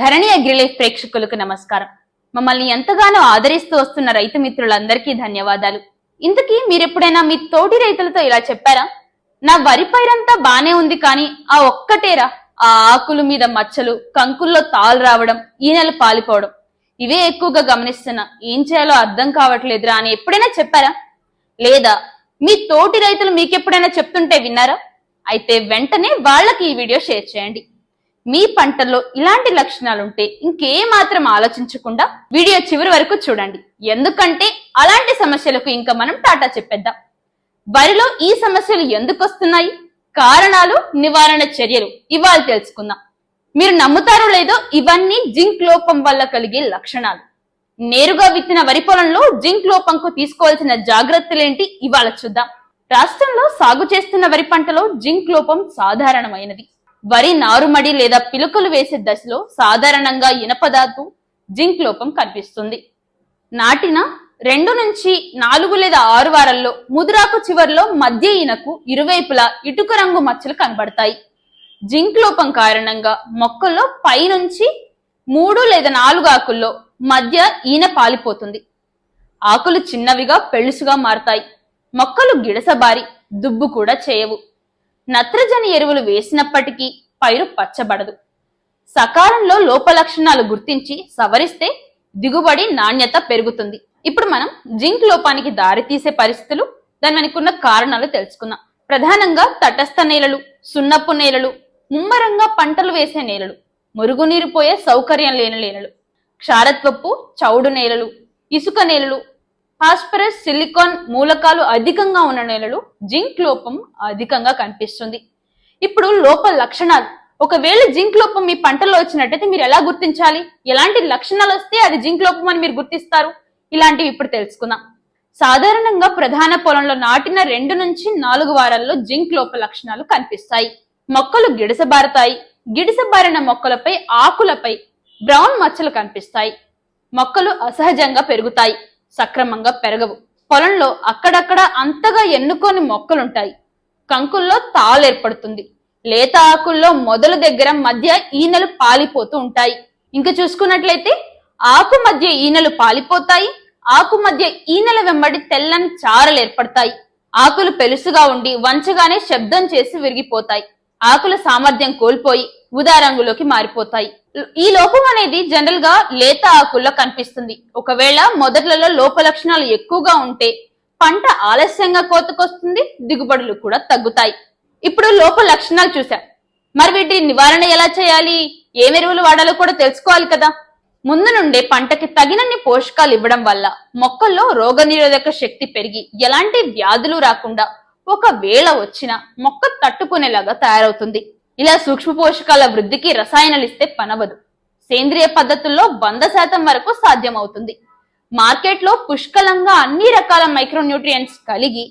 ధరణి Agrilife ప్రేక్షకులకు నమస్కారం. మమ్మల్ని ఎంతగానో ఆదరిస్తూ వస్తున్న రైతు మిత్రులందరికీ ధన్యవాదాలు. ఇంతకీ మీరెప్పుడైనా మీ తోటి రైతులతో ఇలా చెప్పారా? నా వరి పైరంతా బానే ఉంది కానీ ఆ ఒక్కటేరా? ఆ ఆకులు మీద మచ్చలు కంకుల్లో తాలు రావడం ఈనెలు పాలిపోవడం. ఇవే ఎక్కువగా గమనిస్తున్నా ఏం చేయాలో అర్థం కావట్లేదురా అని ఎప్పుడైనా చెప్పారా? లేదా మీ తోటి రైతులు మీకెప్పుడైనా చెప్తుంటే విన్నారా? అయితే వెంటనే వాళ్ళకి ఈ వీడియో షేర్ చేయండి. మీ పంటల్లో ఇలాంటి లక్షణాలుంటే ఇంకే మాత్రం ఆలోచించకుండా వీడియో చివరి వరకు చూడండి. ఎందుకంటే అలాంటి సమస్యలకు ఇంకా మనం టాటా చెప్పేద్దాం. వరిలో ఈ సమస్యలు ఎందుకు వస్తున్నాయి కారణాలు నివారణ చర్యలు ఇవాళ తెలుసుకుందాం. మీరు నమ్ముతారో లేదో ఇవన్నీ జింక్ లోపం వల్ల కలిగే లక్షణాలు. నేరుగా విత్తిన వరి పొలంలో జింక్ లోపంకు తీసుకోవాల్సిన జాగ్రత్తలేంటి? ఇవాళ చూద్దాం. రాష్ట్రంలో సాగు చేస్తున్న వరి పంటలో జింక్ లోపం సాధారణమైనది. వరి నారుమడి లేదా పిలుకలు వేసే దశలో సాధారణంగా ఇనపదార్థు జింక్ లోపం కనిపిస్తుంది. నాటిన రెండు నుంచి నాలుగు లేదా ఆరు వారాల్లో ముదురాకు చివర్లో మధ్య ఈనకు ఇరువైపులా ఇటుక రంగు మచ్చలు కనబడతాయి. జింక్ లోపం కారణంగా మొక్కల్లో పైనుంచి మూడు లేదా నాలుగు ఆకుల్లో మధ్య ఈన పాలిపోతుంది. ఆకులు చిన్నవిగా పెళుసుగా మారతాయి. మొక్కలు గిడసబారి దుబ్బు కూడా చేయవు. నత్రజని ఎరువులు వేసినప్పటికీ పైరు పచ్చబడదు. సకాలంలో లోప లక్షణాలు గుర్తించి సవరిస్తే దిగుబడి నాణ్యత పెరుగుతుంది. ఇప్పుడు మనం జింక్ లోపానికి దారితీసే పరిస్థితులు దాని వెనుకున్న కారణాలు తెలుసుకుందాం. ప్రధానంగా తటస్థ నేలలు సున్నపు నేలలు ముమ్మరంగా పంటలు వేసే నేలలు మురుగునీరు పోయే సౌకర్యం లేని నేలలు క్షారత్వపు చౌడు నేలలు ఇసుక నేలలు ఫాస్ఫరస్ సిలికాన్ మూలకాలు అధికంగా ఉన్న నేలలు జింక్ లోపం అధికంగా కనిపిస్తుంది. ఇప్పుడు లోప లక్షణాలు. ఒకవేళ జింక్ లోపం మీ పంటలో వచ్చినట్టయితే మీరు ఎలా గుర్తించాలి? ఎలాంటి లక్షణాలు వస్తే అది జింక్ లోపం అని మీరు గుర్తిస్తారు? ఇలాంటివి ఇప్పుడు తెలుసుకుందాం. సాధారణంగా ప్రధాన పొలంలో నాటిన రెండు నుంచి నాలుగు వారాల్లో జింక్ లోప లక్షణాలు కనిపిస్తాయి. మొక్కలు గిడసబారతాయి. గిడసబారిన మొక్కలపై ఆకులపై బ్రౌన్ మచ్చలు కనిపిస్తాయి. మొక్కలు అసహజంగా పెరుగుతాయి. సక్రమంగా పెరగవు. పొలంలో అక్కడక్కడ అంతగా ఎన్నుకొని మొక్కలుంటాయి. కంకుల్లో తాళేర్పడుతుంది లేత ఆకుల్లో మొదల దగ్గర మధ్య ఈనెలు పాలిపోతూ ఉంటాయి. ఇంకా చూసుకున్నట్లయితే ఆకు మధ్య ఈనెలు పాలిపోతాయి. ఆకు మధ్య ఈనెల వెంబడి తెల్లని చారలు ఏర్పడతాయి. ఆకులు పెలుసుగా ఉండి వంచగానే శబ్దం చేసి విరిగిపోతాయి. ఆకుల సామర్థ్యం కోల్పోయి ఉదా రంగులోకి మారిపోతాయి. ఈ లోపం అనేది జనరల్గా లేత ఆకుల్లో కనిపిస్తుంది. ఒకవేళ మొదట్లలో లోప లక్షణాలు ఎక్కువగా ఉంటే పంట ఆలస్యంగా కోతకొస్తుంది దిగుబడులు కూడా తగ్గుతాయి. ఇప్పుడు లోప లక్షణాలు చూసాం మరి వీటి నివారణ ఎలా చేయాలి? ఏ ఎరువులు వాడాలో కూడా తెలుసుకోవాలి కదా. ముందు నుండే పంటకి తగినన్ని పోషకాలు ఇవ్వడం వల్ల మొక్కల్లో రోగనిరోధక శక్తి పెరిగి ఎలాంటి వ్యాధులు రాకుండా ఒకవేళ వచ్చినా మొక్క తట్టుకునేలాగా తయారవుతుంది. ఇలా సూక్ష్మ పోషకాల వృద్ధికి రసాయనాలు ఇస్తే పనవదు. సేంద్రియ పద్ధతుల్లో వంద శాతం వరకు సాధ్యమవుతుంది. మార్కెట్లో పుష్కలంగా అన్ని రకాల మైక్రోన్యూట్రియంట్స్ కలిగి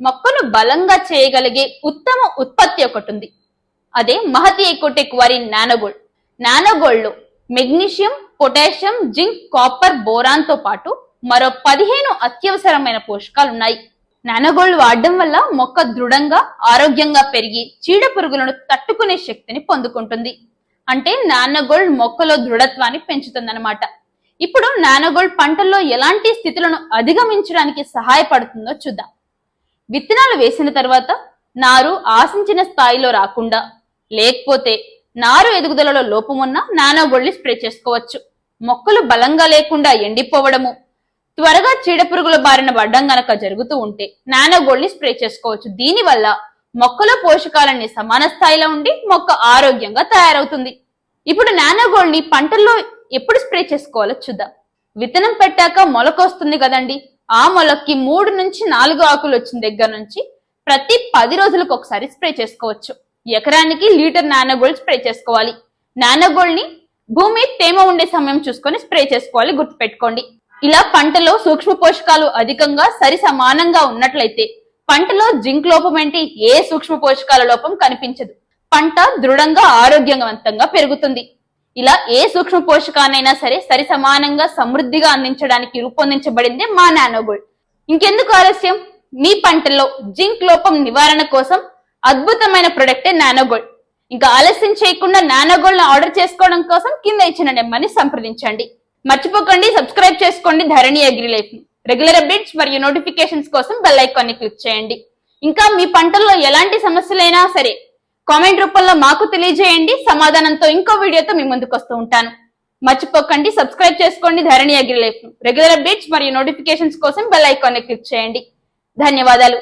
మొక్కను బలంగా చేయగలిగే ఉత్తమ ఉత్పత్తి ఒకటి ఉంది అదే మహతి ఎకోటెక్ వారి నానోగోల్డ్ నానోగోల్డ్లో మెగ్నీషియం పొటాషియం జింక్ కాపర్ బోరాన్తో పాటు మరో పదిహేను అత్యవసరమైన పోషకాలు ఉన్నాయి నానోగోల్డ్ వాడడం వల్ల మొక్క దృఢంగా ఆరోగ్యంగా పెరిగి చీడ పురుగులను తట్టుకునే శక్తిని పొందుకుంటుంది. అంటే నానోగోల్డ్ మొక్కలో దృఢత్వాన్ని పెంచుతుందన్నమాట. ఇప్పుడు నానోగోల్డ్ పంటల్లో ఎలాంటి స్థితులను అధిగమించడానికి సహాయపడుతుందో చూద్దాం. విత్తనాలు వేసిన తర్వాత నారు ఆశించిన స్థాయిలో రాకుండా లేకపోతే నారు ఎదుగుదలలో లోపమున్న నానోగోల్డ్ని స్ప్రే చేసుకోవచ్చు. మొక్కలు బలంగా లేకుండా ఎండిపోవడము త్వరగా చీడపురుగుల బారిన పడ్డం గనక జరుగుతూ ఉంటే నానోగోల్డ్ని స్ప్రే చేసుకోవచ్చు. దీనివల్ల మొక్కలో పోషకాలన్నీ సమాన స్థాయిలో ఉండి మొక్క ఆరోగ్యంగా తయారవుతుంది. ఇప్పుడు నానోగోల్డ్ని పంటల్లో ఎప్పుడు స్ప్రే చేసుకోవాలో చూద్దాం. విత్తనం పెట్టాక మొలక వస్తుంది కదండి. ఆ మొలక్కి మూడు నుంచి నాలుగు ఆకులు వచ్చిన దగ్గర నుంచి ప్రతి పది రోజులకు ఒకసారి స్ప్రే చేసుకోవచ్చు. ఎకరానికి లీటర్ నానోగోల్డ్ స్ప్రే చేసుకోవాలి. నానోగోల్డ్ని భూమి తేమ ఉండే సమయం చూసుకొని స్ప్రే చేసుకోవాలి. గుర్తుపెట్టుకోండి. ఇలా పంటలో సూక్ష్మ పోషకాలు అధికంగా సరి సమానంగా ఉన్నట్లయితే పంటలో జింక్ లోపం అంటే ఏ సూక్ష్మ పోషకాల లోపం కనిపించదు. పంట దృఢంగా ఆరోగ్యవంతంగా పెరుగుతుంది. ఇలా ఏ సూక్ష్మ పోషకానైనా సరే సరి సమానంగా సమృద్ధిగా అందించడానికి రూపొందించబడింది మా నానోగోల్డ్ ఇంకెందుకు ఆలస్యం? మీ పంటల్లో జింక్ లోపం నివారణ కోసం అద్భుతమైన ప్రొడక్టే నానోగోల్డ్ ఇంకా ఆలస్యం చేయకుండా నానోగోల్డ్ ఆర్డర్ చేసుకోవడం కోసం కింద ఇచ్చిన నెంబర్ని సంప్రదించండి. మర్చిపోకండి సబ్స్క్రైబ్ చేసుకోండి Dharani agri life regular updates మరియు నోటిఫికేషన్స్ కోసం బెల్ ఐకాన్ని క్లిక్ చేయండి. ఇంకా మీ పంటల్లో ఎలాంటి సమస్యలైనా సరే కామెంట్ రూపంలో మాకు తెలియజేయండి సమాధానంతో ఇంకో వీడియోతో మీ ముందుకు వస్తూ ఉంటాను. మర్చిపోకండి సబ్స్క్రైబ్ చేసుకోండి Dharani agri life regular updates మరియు నోటిఫికేషన్స్ కోసం బెల్ ఐకాన్ని క్లిక్ చేయండి. ధన్యవాదాలు.